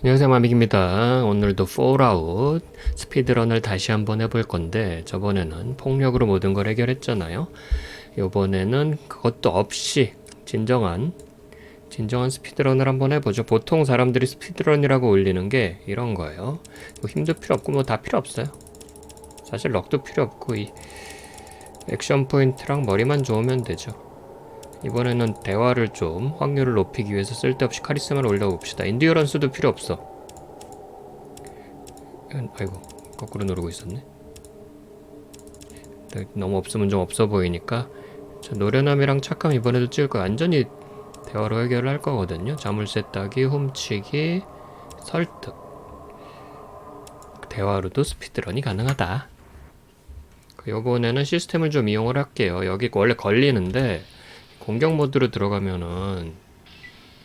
안녕하세요 마믹입니다. 오늘도 폴아웃 스피드런을 다시 한번 해볼 건데 저번에는 폭력으로 모든 걸 해결했잖아요. 이번에는 그것도 없이 진정한 진정한 스피드런을 한번 해보죠. 보통 사람들이 스피드런이라고 올리는 게 이런 거예요. 뭐 힘도 필요 없고 뭐 다 필요 없어요. 사실 럭도 필요 없고 이 액션 포인트랑 머리만 좋으면 되죠 이번에는 대화를 좀 확률을 높이기 위해서 쓸데없이 카리스마를 올려봅시다. 인디어런스도 필요 없어. 음, 아이고 거꾸로 누르고 있었네. 네, 너무 없으면 좀 없어 보이니까 저 노련함이랑 착함 이번에도 찍을 거 완전히 대화로 해결을 할 거거든요. 자물쇠 따기, 훔치기, 설득. 대화로도 스피드런이 가능하다. 그 요번에는 시스템을 좀 이용을 할게요. 여기 원래 걸리는데 공격 모드로 들어가면은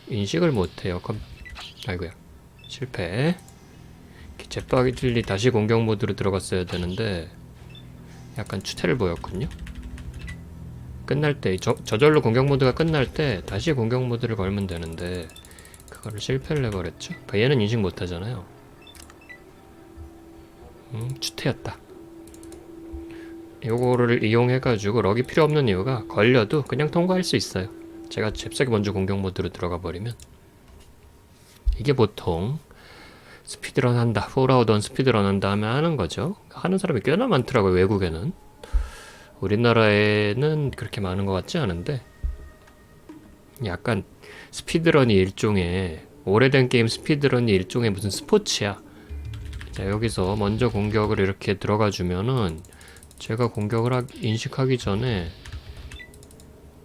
인식을 못해요. 컴... 아이고야 실패. 제빠기틀리 다시 공격 모드로 들어갔어야 되는데 약간 추태를 보였군요. 끝날 때 저, 저절로 공격 모드가 끝날 때 다시 공격 모드를 걸면 되는데 그거를 실패를 해버렸죠. 얘는 인식 못하잖아요. 음, 추태였다. 요거를 이용해 가지고 럭이 필요 없는 이유가 걸려도 그냥 통과할 수 있어요. 제가 잽싸게 먼저 공격 모드로 들어가 버리면 이게 보통 스피드런 한다, 폴아웃원 스피드런 한다 하면 하는 거죠. 하는 사람이 꽤나 많더라고요, 외국에는. 우리나라에는 그렇게 많은 것 같지 않은데 약간 스피드런이 일종의 오래된 게임 스피드런이 일종의 무슨 스포츠야. 자, 여기서 먼저 공격을 이렇게 들어가 주면은 제가 공격을 하, 인식하기 전에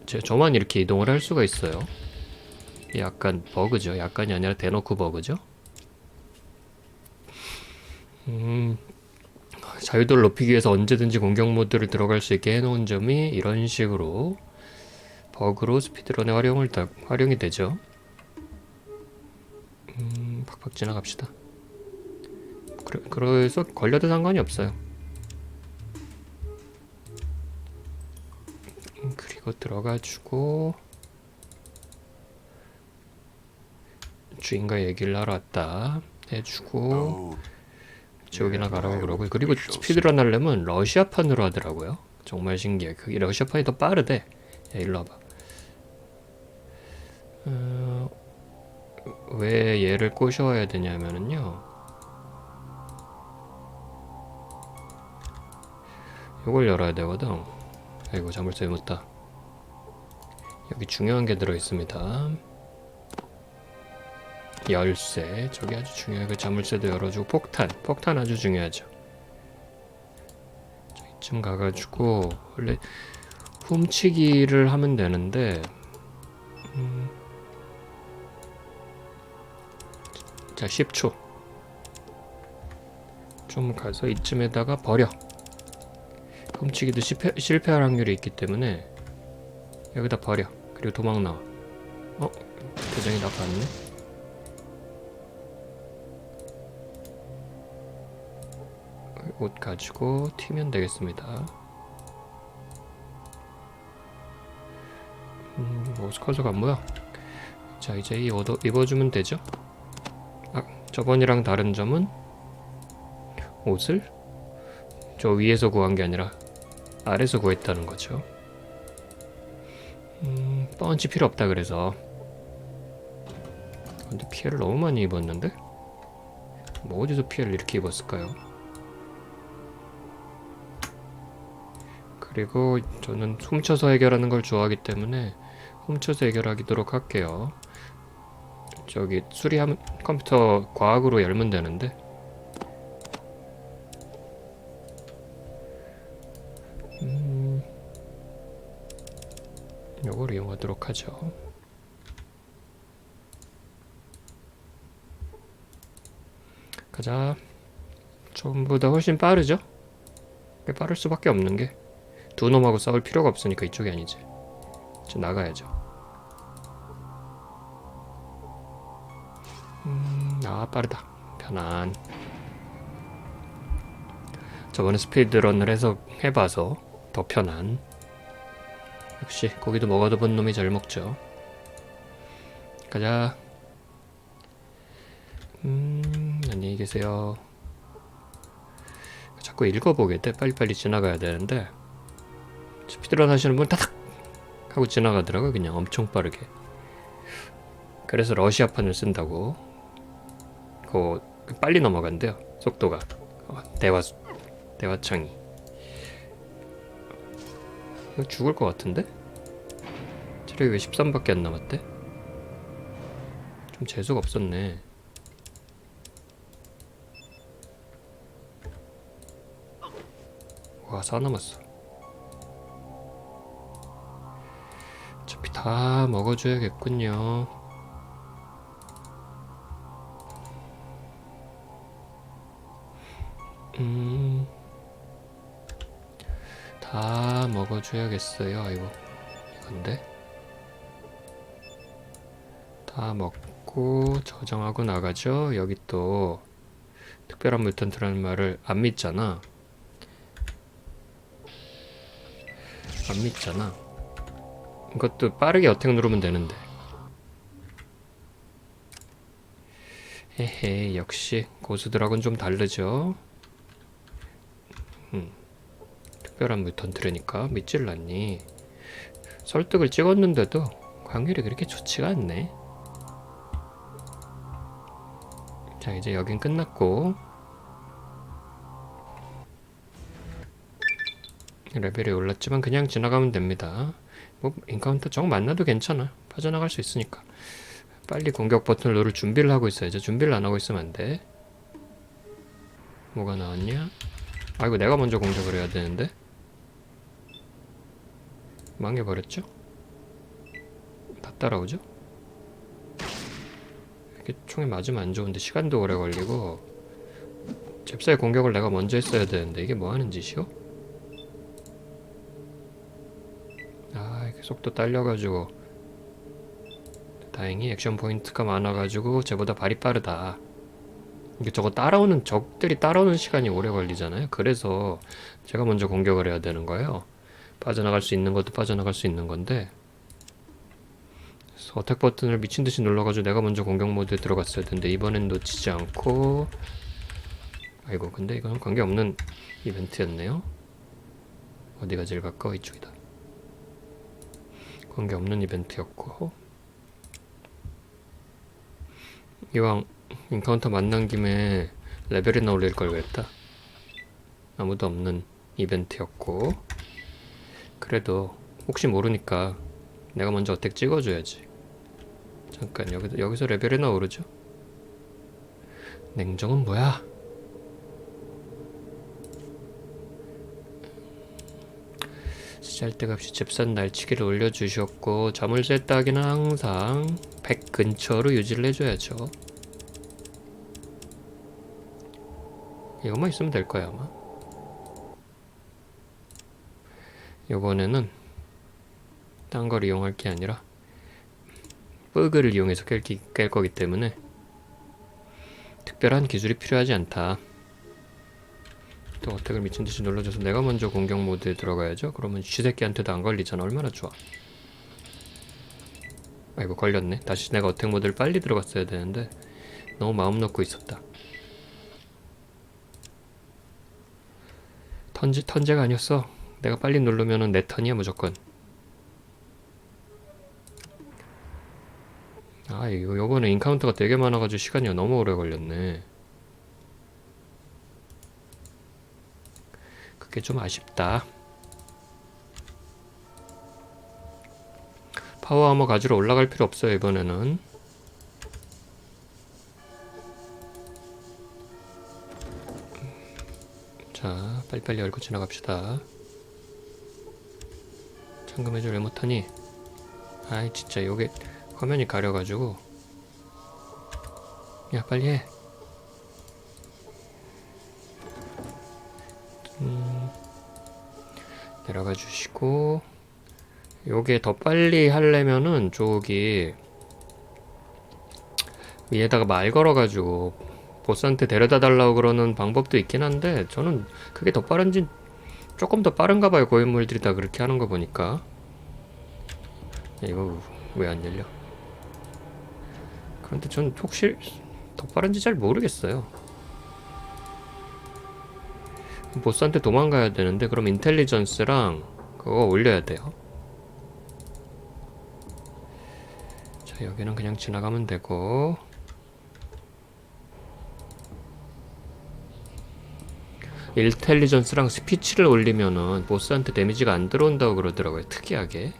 제, 저만 이렇게 이동을 할 수가 있어요. 약간 버그죠. 약간이 아니라 대놓고 버그죠. 음, 자유도를 높이기 위해서 언제든지 공격 모드를 들어갈 수 있게 해놓은 점이 이런 식으로 버그로 스피드런에 활용을 다, 활용이 되죠. 음, 팍팍 지나갑시다. 그래, 그래서 걸려도 상관이 없어요. 음, 그리고 들어가지고 주인과 얘기를 하러 왔다 해주고 지옥이나 가라고 그러고 그리고 스피드런 하려면 러시아판으로 하더라고요. 정말 신기해. 그게 러시아판이 더 빠르대. 야 일로 와봐. 어, 왜 얘를 꼬셔야 되냐면은요. 이걸 열어야 되거든. 아이고 자물쇠 못다 여기 중요한 게 들어있습니다. 열쇠. 저기 아주 중요해. 그 자물쇠도 열어주고 폭탄. 폭탄 아주 중요하죠. 자, 이쯤 가가지고 원래 훔치기를 하면 되는데 음, 자 10초. 좀 가서 이쯤에다가 버려. 훔치기도 실패, 실패할 확률이 있기 때문에 여기다 버려 그리고 도망 나와. 어? 대장이 나갔네? 옷 가지고 튀면 되겠습니다. 음, 옷 컬러가 안 보여 자 이제 이옷 입어주면 되죠? 아 저번이랑 다른 점은 옷을 저 위에서 구한 게 아니라 아래서 구했다는 거죠. 음, 펀치 필요 없다 그래서. 근데 피해를 너무 많이 입었는데? 뭐 어디서 피해를 이렇게 입었을까요? 그리고 저는 훔쳐서 해결하는 걸 좋아하기 때문에 훔쳐서 해결하도록 할게요. 저기 수리하면 컴퓨터 과학으로 열면 되는데 요걸 이용하도록 하죠. 가자. 전보다 훨씬 빠르죠? 빠를 수밖에 없는 게 두 놈하고 싸울 필요가 없으니까 이쪽이 아니지. 저 나가야죠. 음, 아 빠르다. 편안. 저번에 스피드런을 해서 해봐서 더 편한. 역시 고기도 먹어도 본 놈이 잘 먹죠. 가자. 음, 안녕히 계세요. 자꾸 읽어보게 돼. 빨리빨리 지나가야 되는데 스피드런 하시는 분 타닥 하고 지나가더라고 그냥 엄청 빠르게. 그래서 러시아판을 쓴다고. 그 빨리 넘어간대요. 속도가 어, 대화 대화창이. 죽을 것 같은데? 체력이 왜 13밖에 안 남았대? 좀 재수가 없었네. 와, 사 남았어. 어차피 다 먹어줘야겠군요. 줘야겠어요. 아이고, 이건데. 다 먹고 저장하고 나가죠. 여기 또 특별한 물턴트라는 말을 안 믿잖아. 안 믿잖아. 이것도 빠르게 어택 누르면 되는데. 헤헤, 역시 고수들하고는 좀 다르죠. 음, 특별한 물턴트라니까 믿질 않니. 설득을 찍었는데도 확률이 그렇게 좋지가 않네. 자, 이제 여긴 끝났고. 레벨이 올랐지만 그냥 지나가면 됩니다. 뭐 인카운터 정 만나도 괜찮아. 빠져나갈 수 있으니까. 빨리 공격 버튼을 누를 준비를 하고 있어야죠. 준비를 안 하고 있으면 안 돼. 뭐가 나왔냐? 아이고 내가 먼저 공격을 해야 되는데. 망해버렸죠? 다 따라오죠? 이렇게 총에 맞으면 안 좋은데 시간도 오래 걸리고 잽사의 공격을 내가 먼저 했어야 되는데 이게 뭐 하는 짓이요? 아 이렇게 속도 딸려가지고 다행히 액션 포인트가 많아가지고 쟤보다 발이 빠르다 이게 저거 따라오는 적들이 따라오는 시간이 오래 걸리잖아요 그래서 제가 먼저 공격을 해야 되는 거예요 빠져나갈 수 있는 것도 빠져나갈 수 있는 건데 그래서 어택 버튼을 미친 듯이 눌러가지고 내가 먼저 공격 모드에 들어갔어야 되는데 이번엔 놓치지 않고 아이고 근데 이건 관계없는 이벤트였네요. 어디가 제일 가까워? 이쪽이다. 관계없는 이벤트였고. 이왕 인카운터 만난 김에 레벨이나 올릴 걸 그랬다. 아무도 없는 이벤트였고 그래도 혹시 모르니까 내가 먼저 어택 찍어줘야지. 잠깐 여기, 여기서 레벨이나 오르죠? 냉정은 뭐야? 쓰잘데없이 잽싼 날치기를 올려주셨고 자물쇠 따기는 항상 100 근처로 유지를 해줘야죠. 이것만 있으면 될 거야 아마 이번에는 딴 걸 이용할 게 아니라 버그를 이용해서 깰, 기- 깰 거기 때문에 특별한 기술이 필요하지 않다. 또 어택을 미친듯이 눌러줘서 내가 먼저 공격 모드에 들어가야죠. 그러면 쥐새끼한테도 안 걸리잖아. 얼마나 좋아. 아이고 걸렸네. 다시 내가 어택 모드를 빨리 들어갔어야 되는데 너무 마음 놓고 있었다. 턴제, 턴제가 아니었어 내가 빨리 누르면은 내 턴이야 무조건. 아 이거 요번에 인카운터가 되게 많아가지고 시간이 너무 오래 걸렸네. 그게 좀 아쉽다. 파워 아머 가지러 올라갈 필요 없어요 이번에는. 자 빨리빨리 열고 지나갑시다 왜 못하니 아이 진짜 요게 화면이 가려가지고. 야 빨리 해. 음, 내려가 주시고 요게 더 빨리 하려면은 저기 위에다가 말 걸어가지고 보스한테 데려다 달라고 그러는 방법도 있긴 한데 저는 그게 더 빠른지 조금 더 빠른가 봐요 고인물들이 다 그렇게 하는 거 보니까 이거 왜 안 열려 그런데 전 혹시 더 빠른지 잘 모르겠어요 보스한테 도망가야 되는데 그럼 인텔리전스랑 그거 올려야 돼요. 자 여기는 그냥 지나가면 되고 인텔리전스랑 스피치를 올리면은 보스한테 데미지가 안 들어온다고 그러더라고요. 특이하게.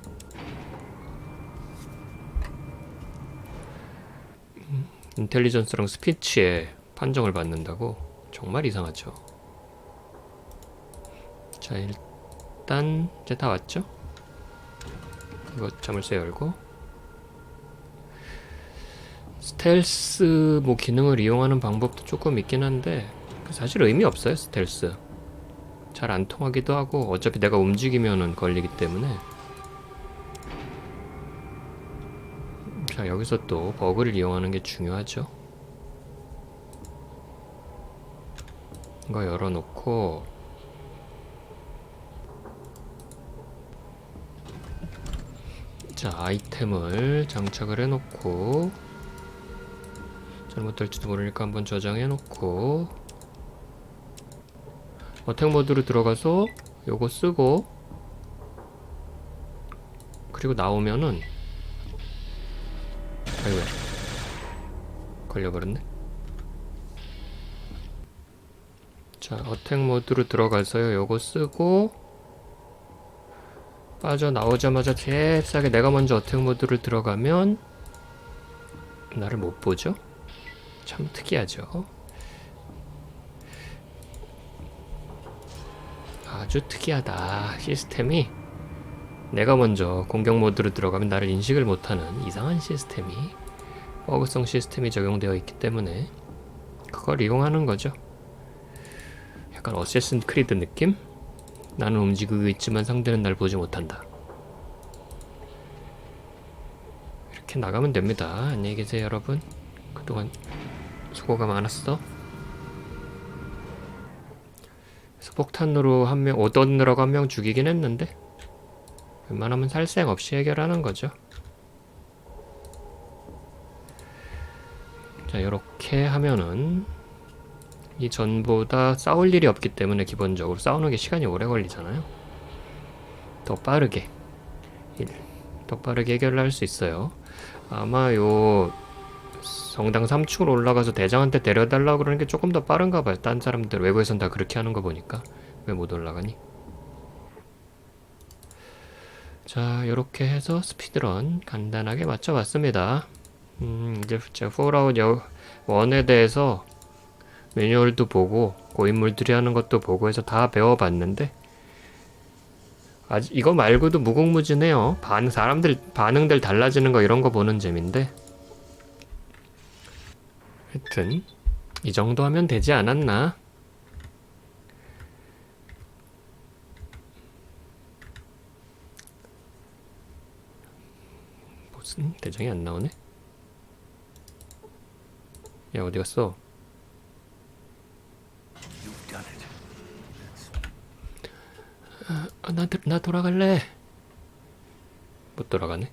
인텔리전스랑 스피치에 판정을 받는다고 정말 이상하죠. 자 일단 이제 다 왔죠? 이거 자물쇠 열고 스텔스 뭐 기능을 이용하는 방법도 조금 있긴 한데 사실 의미 없어요 스텔스 잘 안 통하기도 하고 어차피 내가 움직이면은 걸리기 때문에 자 여기서 또 버그를 이용하는 게 중요하죠. 이거 열어놓고 자 아이템을 장착을 해놓고 잘못될지도 모르니까 한번 저장해놓고 어택 모드로 들어가서 요거 쓰고 그리고 나오면은 아이고야 걸려버렸네 자 어택 모드로 들어가서요 요거 쓰고 빠져나오자마자 잽싸게 내가 먼저 어택 모드를 들어가면 나를 못 보죠? 참 특이하죠. 아주 특이하다. 시스템이 내가 먼저 공격 모드로 들어가면 나를 인식을 못하는 이상한 시스템이 버그성 시스템이 적용되어 있기 때문에 그걸 이용하는 거죠. 약간 어세슨 크리드 느낌? 나는 움직이고 있지만 상대는 날 보지 못한다. 이렇게 나가면 됩니다. 안녕히 계세요, 여러분. 그동안 수고가 많았어. 그래서 폭탄으로 한 명, 얻어느라고 한 명 죽이긴 했는데, 웬만하면 살생 없이 해결하는 거죠. 자, 이렇게 하면은, 이 전보다 싸울 일이 없기 때문에 기본적으로 싸우는 게 시간이 오래 걸리잖아요. 더 빠르게, 일, 더 빠르게 해결을 할수 있어요. 아마 요 성당 3층으로 올라가서 대장한테 데려달라고 그러는 게 조금 더 빠른가 봐요. 딴 사람들 외부에선 다 그렇게 하는 거 보니까 왜 못 올라가니? 자, 이렇게 해서 스피드런 간단하게 맞춰봤습니다. 음, 이제 폴아웃 여, 원에 대해서 매뉴얼도 보고 고인물들이 하는 것도 보고 해서 다 배워봤는데 아직 이거 말고도 무궁무진해요. 반 사람들 반응들 달라지는 거 이런 거 보는 재미인데 하여튼 이 정도 하면 되지 않았나? 무슨 대장이 안 나오네? 야 어디 갔어? 아, 나, 나 돌아갈래. 못 돌아가네.